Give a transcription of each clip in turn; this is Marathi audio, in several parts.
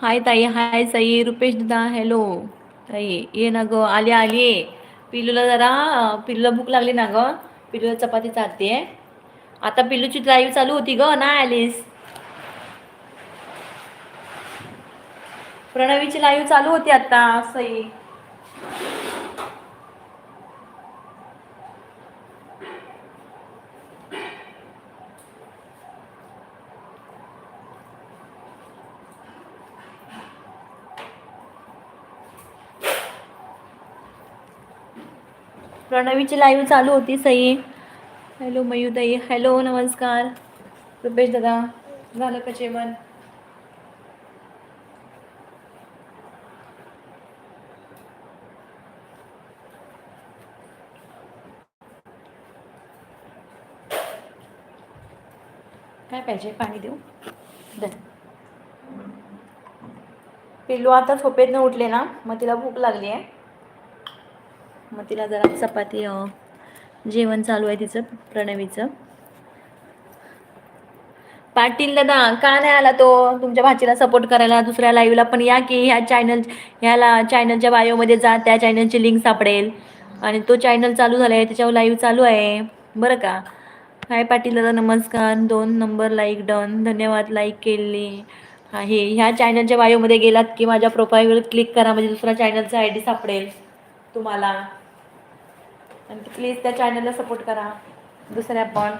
हाय ताई हाय साई रुपेश दादा हॅलो ताई ये ना गं आली आली. पिलूला जरा पिलूला भूक लागली ना गं. पिलूला चपाती चालते. आता पिलूची लाईव्ह चालू होती ग नाही आलीस? प्रणवीची लाईव्ह चालू होती आता सई. प्रणवीची लाईव्ह चालू होती सई. हॅलो मयूताई हॅलो नमस्कार. रुपेश दादा झालं का जेवण? काय पाहिजे? पाणी देऊ? पिल्लू आता झोपेतनं उठले ना मग तिला भूक लागली आहे मग तिला जरा चपाती जेवण चालू आहे तिचं प्रणवीचं. पाटील दादा का नाही आला तो? तुमच्या भाचीला सपोर्ट करायला दुसऱ्या लाईव्हला पण या की ह्या चॅनल ह्याला चॅनलच्या बायोमध्ये जा त्या चॅनलची लिंक सापडेल. आणि तो चॅनल चालू झाला आहे त्याच्यावर लाईव्ह चालू आहे. बरं का? हाय पाटील दादा नमस्कार. दोन नंबर लाईक डन धन्यवाद लाईक केली आहे. ह्या चॅनलच्या बायोमध्ये गेलात की माझ्या प्रोफाईलवर क्लिक करा म्हणजे दुसरा चॅनलचा आय डी सापडेल तुम्हाला. आणि प्लीज त्या चॅनलला सपोर्ट करा. दुसऱ्या पण.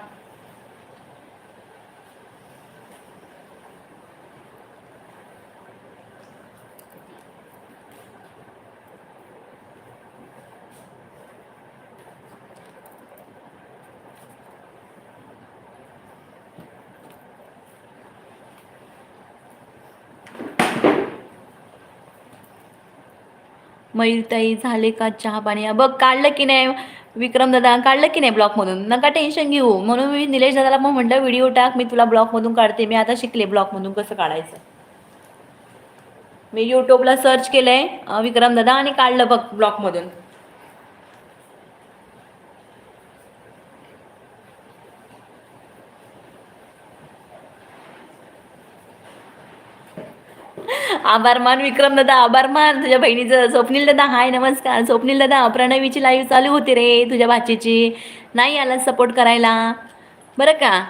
मयूरताई झाले का चहा पाणी? बघ काढलं की नाही? विक्रम दादा काढलं की नाही ब्लॉकमधून? नका टेन्शन घेऊ. म्हणून मी निलेश दादाला मग म्हटलं व्हिडिओ टाक मी तुला ब्लॉकमधून काढते. मी आता शिकले ब्लॉकमधून कसं काढायचं. मी यूट्यूबला सर्च केलंय विक्रम दादा आणि काढलं बघ ब्लॉकमधून. आभार मान विक्रम दादा आभार मान. तुझ्या बहिणीचं स्वप्नील दादा हाय नमस्कार. स्वप्नील दादा प्रणवीची लाईव्ह चालू होती रे तुझ्या भाचीची. नाही आला सपोर्ट करायला. बरं का?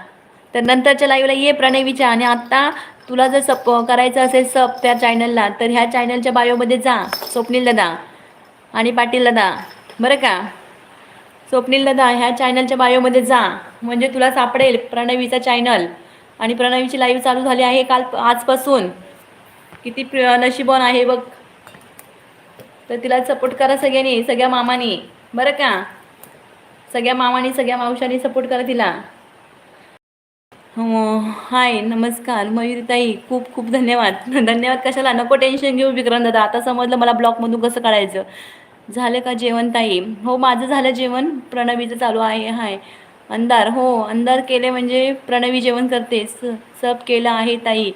तर नंतरच्या लाईव्हला ये प्रणवीच्या आणि आत्ता तुला जर सप करायचं असेल सप त्या चॅनलला तर ह्या चॅनलच्या बायोमध्ये जा स्वप्नील दादा आणि पाटील दादा. बरं का? स्वप्नील दादा ह्या चॅनलच्या बायोमध्ये जा. म्हणजे तुला सापडेल प्रणवीचा चॅनल आणि प्रणवीची लाईव्ह चालू झाली आहे काल आजपासून. किती प्र- आहे बघ. तर तिला सपोर्ट करा सगळ्यांनी सगळ्या मामानी. बरं का? सगळ्या मामानी सगळ्या मावशांनी सपोर्ट करा तिला. हो हाय नमस्कार मयुरीताई खूप खूप धन्यवाद. धन्यवाद कशाला? नको टेन्शन घेऊ विक्रम दादा. आता समजलं मला ब्लॉकमधून कसं काढायचं. झालं का जेवण ताई हो माझं झालं जेवण. प्रणवीचं चालू आहे हाय. अंधार हो अंधार केले म्हणजे प्रणवी जेवण करते. स सब केलं आहे ताई.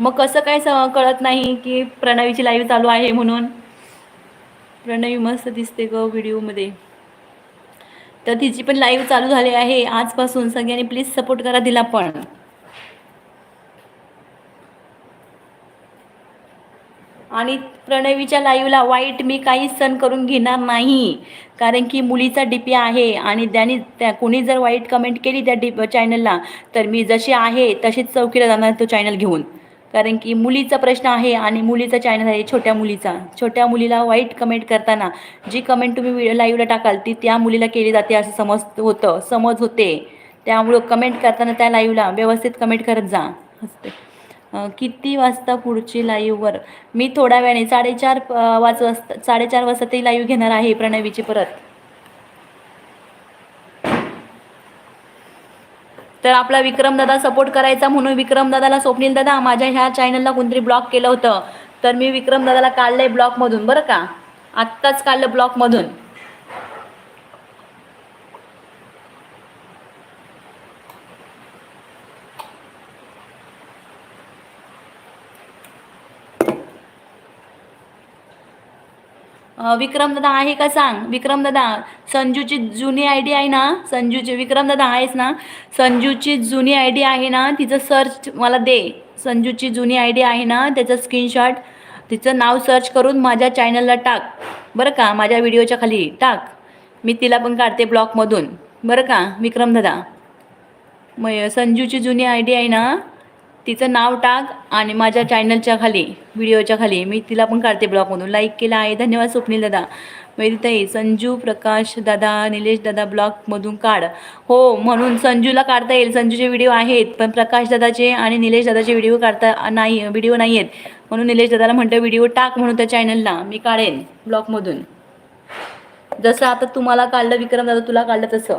मग कसं काय स कळत नाही की प्रणवीची लाईव्ह चालू आहे म्हणून? प्रणवी मस्त दिसते ग व्हिडिओमध्ये तर तिची पण लाईव्ह चालू झाली आहे आजपासून. सगळ्यांनी प्लीज सपोर्ट करा तिला पण. आणि प्रणवीच्या लाईव्हला वाईट मी काहीच सण करून घेणार नाही. कारण की मुलीचा डी पी आहे आणि त्यांनी त्या कोणी जर वाईट कमेंट केली त्या डी चॅनलला तर मी जशी आहे तशीच चौकीला जाणार तो चॅनल घेऊन. कारण की मुलीचा प्रश्न आहे आणि मुलीचा चॅनल आहे छोट्या मुलीचा. छोट्या मुलीला वाईट कमेंट करताना जी कमेंट तुम्ही लाईव्हला टाकाल ती त्या मुलीला केली जाते असं समज होतं समज होते. त्यामुळं कमेंट करताना त्या लाईव्हला व्यवस्थित कमेंट करत जा. किती वाजता पुढची लाईव्हवर मी थोड्या वेळाने साडेचार वाज वाजता साडेचार वाजता ती लाईव्ह घेणार आहे प्रणवीची परत. तर आपला विक्रमदादा सपोर्ट करायचा म्हणून विक्रमदादाला स्वप्नील दादा माझ्या ह्या चॅनलला कोणतरी ब्लॉक केलं होतं. तर मी विक्रमदादाला काढलंय ब्लॉकमधून बरं का? आत्ताच काढलं ब्लॉकमधून विक्रमदादा विक्रम दादा आहे का सांग? विक्रम दादा संजूची जुनी आय डी आहे ना? संजूची विक्रम दादा आहेस ना? संजूची जुनी आय डी आहे ना? तिचं सर्च मला दे. संजूची जुनी आय डी आहे ना? त्याचं स्क्रीनशॉट तिचं नाव सर्च करून माझ्या चॅनलला टाक. बरं का? माझ्या व्हिडिओच्या खाली टाक. मी तिला पण काढते ब्लॉकमधून बरं का? विक्रम दादा. मग संजूची जुनी आय डी आहे ना? तिचं नाव टाक आणि माझ्या चॅनलच्या खाली व्हिडिओच्या खाली. मी तिला पण काढते ब्लॉगमधून लाईक केला आहे. धन्यवाद स्वप्नील दादा. ताई संजू प्रकाश दादा निलेश दादा ब्लॉगमधून काढ. हो म्हणून संजूला काढता येईल. संजूचे व्हिडिओ आहेत पण प्रकाश दादाचे आणि निलेश दादाचे व्हिडिओ काढता नाही व्हिडिओ नाही आहेत म्हणून निलेश दादाला म्हणतं व्हिडिओ टाक म्हणून त्या चॅनलला मी काढेन ब्लॉगमधून जसं आता तुम्हाला काढलं विक्रम दादा तुला काढलं तसं.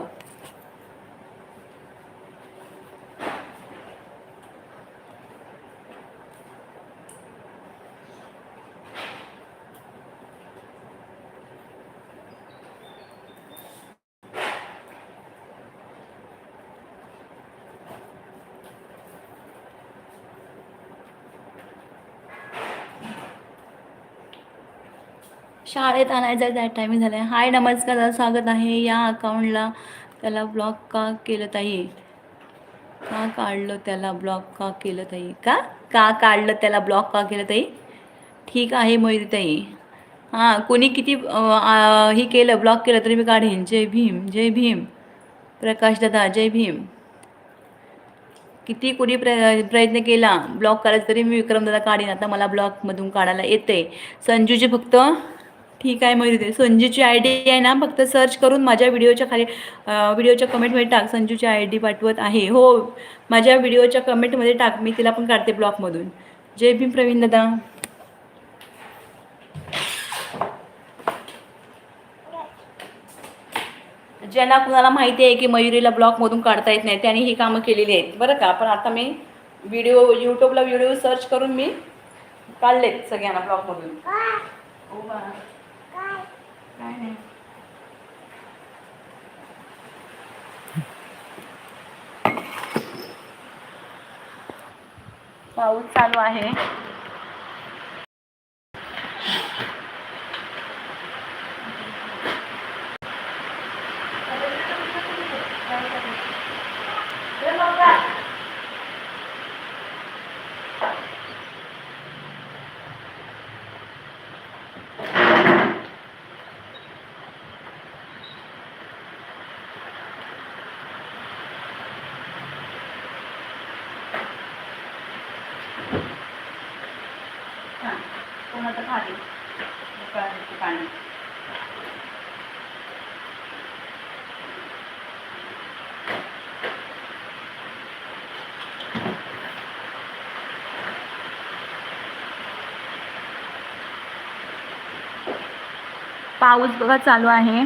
शाळेत आणायचं त्या टायमिंग झालं आहे हाय नमस्कार स्वागत आहे. या अकाउंटला त्याला ब्लॉक का केलं ताई? का काढलं त्याला ब्लॉक का केलं ताई? का? का काढलं त्याला ब्लॉक का केलं ताई? ठीक आहे मयुरी ताई. हां कोणी किती हे केलं ब्लॉक केलं तरी मी काढेन. जय भीम जय भीम. प्रकाश दादा जय भीम. किती कोणी प्र प्रयत्न केला ब्लॉक करायचं तरी मी विक्रमदादा काढीन. आता मला ब्लॉकमधून काढायला येते संजूजी फक्त ठीक आहे मयुरी संजूची आय डी आहे ना फक्त सर्च करून माझ्या व्हिडिओच्या खाली व्हिडिओच्या कमेंटमध्ये टाक. संजूची आय डी पाठवत आहे. हो माझ्या व्हिडिओच्या कमेंटमध्ये टाक. मी तिला पण काढते ब्लॉकमधून जय भीम प्रवीण दादा ज्यांना कुणाला माहिती आहे की मयुरीला ब्लॉकमधून काढता येत नाही त्यांनी ही कामं केलेली आहेत. बरं का? पण आता मी व्हिडिओ यूट्यूबला व्हिडिओ सर्च करून मी काढलेत सगळ्यांना ब्लॉकमधून. काय नाही पाऊस चालू आहे हां कोणाचं खाली उकळायचं पाणी पाऊस बघा चालू आहे.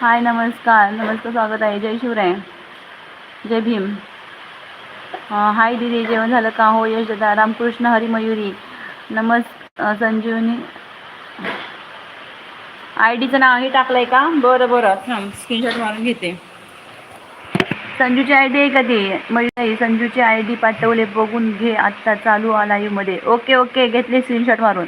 हाय नमस्कार. नमस्कार स्वागत आहे. जय शिवराय. जय भीम. हाय दिदी जेवण झालं का? हो यश दादा रामकृष्ण हरी मयुरी नमस् संजीवनी. आय डीचं नाव हे टाकलंय का? बरं बरं. थांब स्क्रीनशॉट मारून घेते. संजूची आय डी आहे का ती? मयुरी संजूची आय डी पाठवले. बघून घे आत्ता चालू आ मध्ये. Okay okay. घेतले स्क्रीनशॉट मारून.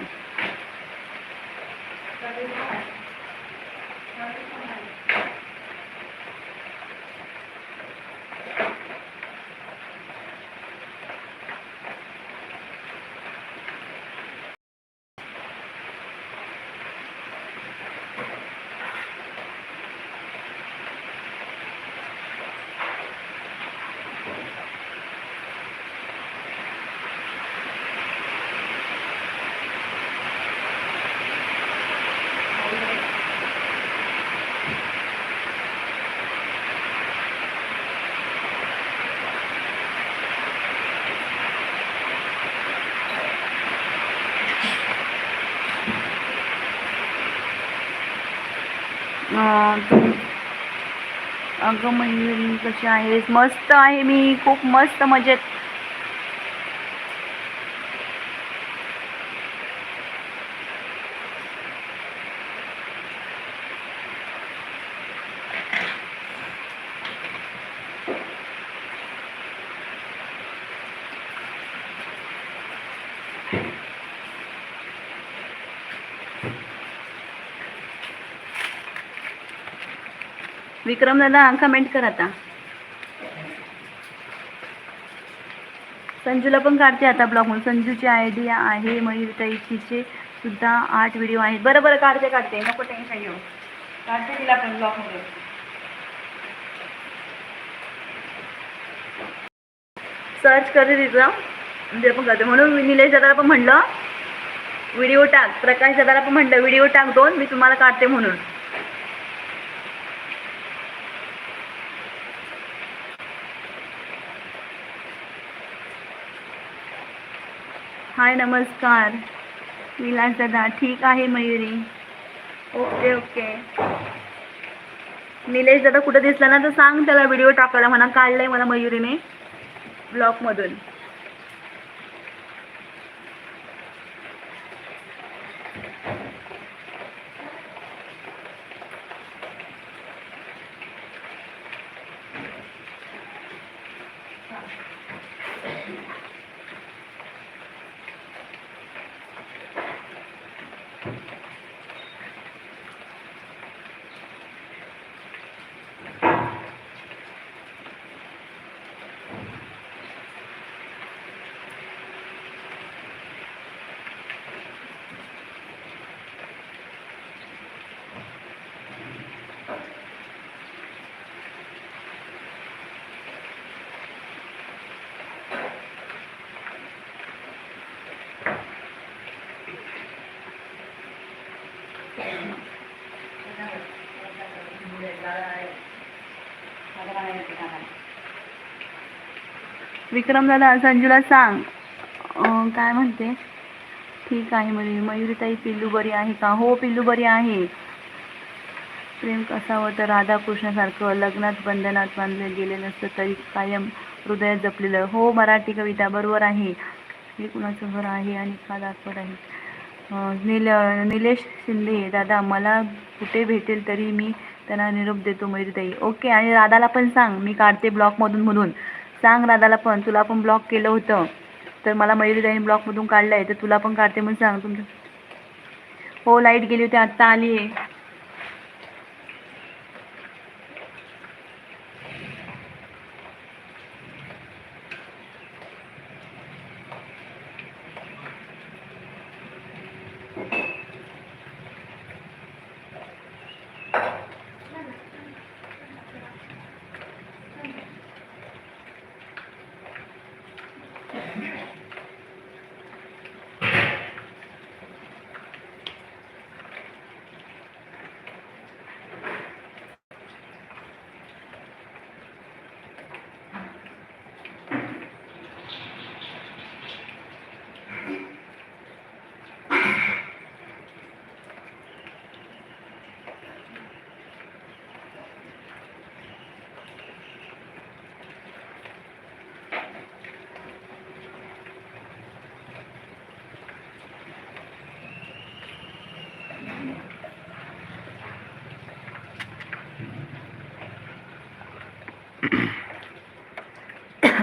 अगं मयुरी कशी आहेस? मस्त आहे मी. खूप मस्त मजेत. विक्रम दादा कमेंट कर आता. संजूला पण काढते आता ब्लॉग म्हणून संजूची आयडिया आहे मयूरताई तिचे सुद्धा आठ व्हिडिओ आहेत. बरं बरं काढते काढते. नको टेन्शन घेऊ. काढते तिला पण ब्लॉग सर्च करते तिचं. म्हणजे पण करते. म्हणून मी निलेश दादाला पण म्हणलं व्हिडिओ टाक. प्रकाश दादाला पण म्हणलं व्हिडिओ टाक दोन. मी तुम्हाला काढते म्हणून. हाय नमस्कार. विलास दादा ठीक आहे मयुरी? Okay okay. निलेश दादा कुठं दिसला ना तर सांग त्याला व्हिडिओ टाकायला. म्हणा काढलाय मला मयुरीने ब्लॉगमधून विक्रम दादा संजूला सांग. काय म्हणते? ठीक आहे मयुरी मयुरीताई पिल्लू बरी आहे का? हो पिल्लू बरी आहे. प्रेम कसावं तर राधाकृष्णासारखं? लग्नात बंधनात बांधलं गेलं नसतं तरी कायम हृदयात जपलेलं. हो मराठी कविता बरोबर आहे. हे कुणाचं घर आहे आणि का दाखवत आहे? निल निलेश शिंदे. दादा मला कुठे भेटेल तरी मी त्यांना निरोप देतो मयुरीताई. ओके आणि राधाला पण सांग. मी काढते ब्लॉकमधून म्हणून. सांग राधाला पण तुला पण ब्लॉक केलं होतं. तर मला मयुरीताईने ब्लॉकमधून काढलं आहे तर तुला पण काढते म्हणून सांग तुमचं. हो लाइट गेली होती आत्ता आली आहे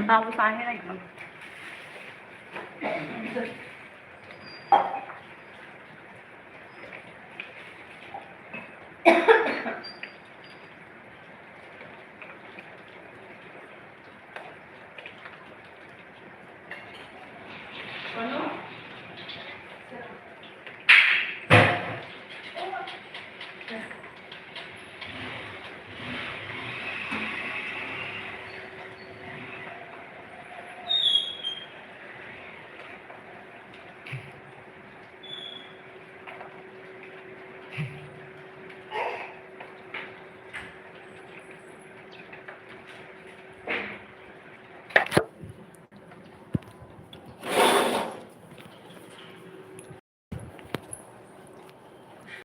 पाऊस आहे ना इकडे